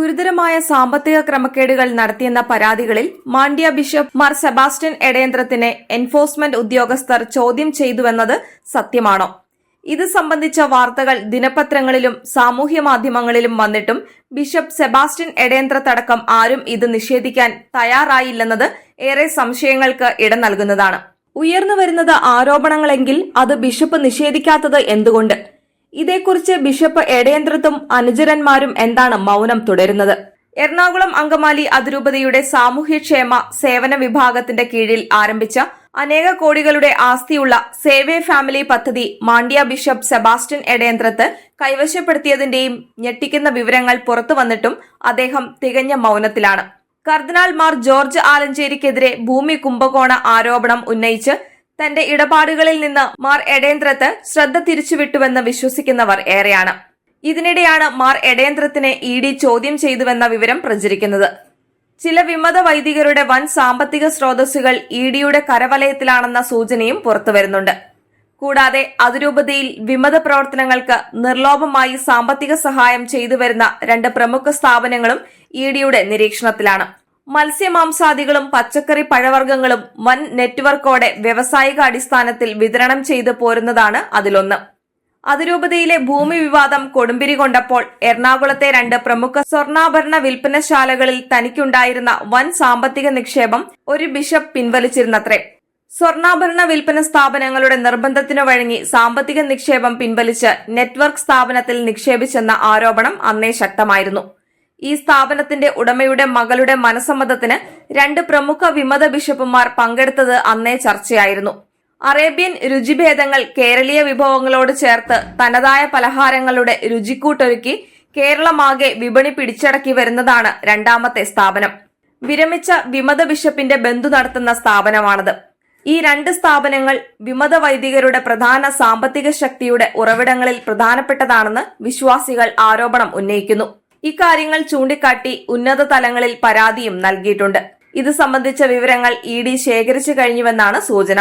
ഗുരുതരമായ സാമ്പത്തിക ക്രമക്കേടുകൾ നടത്തിയെന്ന പരാതികളിൽ മാണ്ഡ്യ ബിഷപ്പ് മാർ സെബാസ്റ്റ്യൻ എടയന്ത്രത്തിനെ എൻഫോഴ്സ്മെന്റ് ഉദ്യോഗസ്ഥർ ചോദ്യം ചെയ്തുവെന്നത് സത്യമാണോ? ഇത് സംബന്ധിച്ച വാർത്തകൾ ദിനപത്രങ്ങളിലും സാമൂഹ്യ മാധ്യമങ്ങളിലും വന്നിട്ടും ബിഷപ്പ് സെബാസ്റ്റ്യൻ എടയന്ത്രത്തടക്കം ആരും ഇത് നിഷേധിക്കാൻ തയ്യാറായില്ലെന്നത് ഏറെ സംശയങ്ങൾക്ക് ഇട നൽകുന്നതാണ്. ഉയർന്നു വരുന്നത് ആരോപണങ്ങളെങ്കിൽ അത് ബിഷപ്പ് നിഷേധിക്കാത്തത് എന്തുകൊണ്ട്? ഇതേക്കുറിച്ച് ബിഷപ്പ് എടയന്ത്രത്തും അനുചരന്മാരും എന്താണ് മൗനം തുടരുന്നത്? എറണാകുളം അങ്കമാലി അതിരൂപതയുടെ സാമൂഹ്യക്ഷേമ സേവന വിഭാഗത്തിന്റെ കീഴിൽ ആരംഭിച്ച അനേക കോടികളുടെ ആസ്തിയുള്ള സേവേ ഫാമിലി പദ്ധതി മാണ്ഡ്യ ബിഷപ്പ് സെബാസ്റ്റ്യൻ എടയന്ത്രത്ത് കൈവശപ്പെടുത്തിയതിന്റെയും ഞെട്ടിക്കുന്ന വിവരങ്ങൾ പുറത്തു വന്നിട്ടും അദ്ദേഹം തികഞ്ഞ മൗനത്തിലാണ്. കർദിനാൾ മാർ ജോർജ് ആലഞ്ചേരിക്കെതിരെ ഭൂമി കുംഭകോണ ആരോപണം ഉന്നയിച്ച് തന്റെ ഇടപാടുകളിൽ നിന്ന് മാർ എടേന്ദ്രത്ത് ശ്രദ്ധ തിരിച്ചുവിട്ടുവെന്ന് വിശ്വസിക്കുന്നവർ ഏറെയാണ്. ഇതിനിടെയാണ് മാർ എടേന്ദ്രത്തിനെ ഇ ഡി ചോദ്യം ചെയ്തുവെന്ന വിവരം പ്രചരിക്കുന്നത്. ചില വിമത വൈദികരുടെ വൻ സാമ്പത്തിക സ്രോതസ്സുകൾ ഇ ഡിയുടെ കരവലയത്തിലാണെന്ന സൂചനയും പുറത്തുവരുന്നുണ്ട് കൂടാതെ അതിരൂപതയിൽ വിമത പ്രവർത്തനങ്ങൾക്ക് നിർലോഭമായി സാമ്പത്തിക സഹായം ചെയ്തുവരുന്ന രണ്ട് പ്രമുഖ സ്ഥാപനങ്ങളും ഇ ഡിയുടെ നിരീക്ഷണത്തിലാണ്. മത്സ്യമാംസാദികളും പച്ചക്കറി പഴവർഗങ്ങളും വൻ നെറ്റ്വർക്കോടെ വ്യവസായിക അടിസ്ഥാനത്തിൽ വിതരണം ചെയ്തു പോരുന്നതാണ് അതിലൊന്ന്. അതിരൂപതയിലെ ഭൂമി വിവാദം കൊടുമ്പിരി കൊണ്ടപ്പോൾ എറണാകുളത്തെ രണ്ട് പ്രമുഖ സ്വർണാഭരണ വിൽപ്പനശാലകളിൽ തനിക്കുണ്ടായിരുന്ന വൻ സാമ്പത്തിക നിക്ഷേപം ഒരു ബിഷപ്പ് പിൻവലിച്ചിരുന്നത്രേ. സ്വർണാഭരണ വിൽപ്പന സ്ഥാപനങ്ങളുടെ നിർബന്ധത്തിനു വഴങ്ങി സാമ്പത്തിക നിക്ഷേപം പിൻവലിച്ച് നെറ്റ്വർക്ക് സ്ഥാപനത്തിൽ നിക്ഷേപിച്ചെന്ന ആരോപണം അന്നേ ശക്തമായിരുന്നു. ഈ സ്ഥാപനത്തിന്റെ ഉടമയുടെ മകളുടെ മനസമ്മതത്തിന് രണ്ട് പ്രമുഖ വിമത ബിഷപ്പുമാർ പങ്കെടുത്തത് അന്നേ ചർച്ചയായിരുന്നു. അറേബ്യൻ രുചിഭേദങ്ങൾ കേരളീയ വിഭവങ്ങളോട് ചേർത്ത് തനതായ പലഹാരങ്ങളുടെ രുചിക്കൂട്ടൊരുക്കി കേരളമാകെ വിപണി പിടിച്ചടക്കി വരുന്നതാണ് രണ്ടാമത്തെ സ്ഥാപനം. വിരമിച്ച വിമത ബിഷപ്പിന്റെ ബന്ധു നടത്തുന്ന സ്ഥാപനമാണത്. ഈ രണ്ട് സ്ഥാപനങ്ങൾ വിമത വൈദികരുടെ പ്രധാന സാമ്പത്തിക ശക്തിയുടെ ഉറവിടങ്ങളിൽ പ്രധാനപ്പെട്ടതാണെന്ന് വിശ്വാസികൾ ആരോപണം ഉന്നയിക്കുന്നു. ഇക്കാര്യങ്ങൾ ചൂണ്ടിക്കാട്ടി ഉന്നത തലങ്ങളിൽ പരാതിയും നൽകിയിട്ടുണ്ട്. ഇത് സംബന്ധിച്ച വിവരങ്ങൾ ഇ ഡി ശേഖരിച്ചു കഴിഞ്ഞുവെന്നാണ് സൂചന.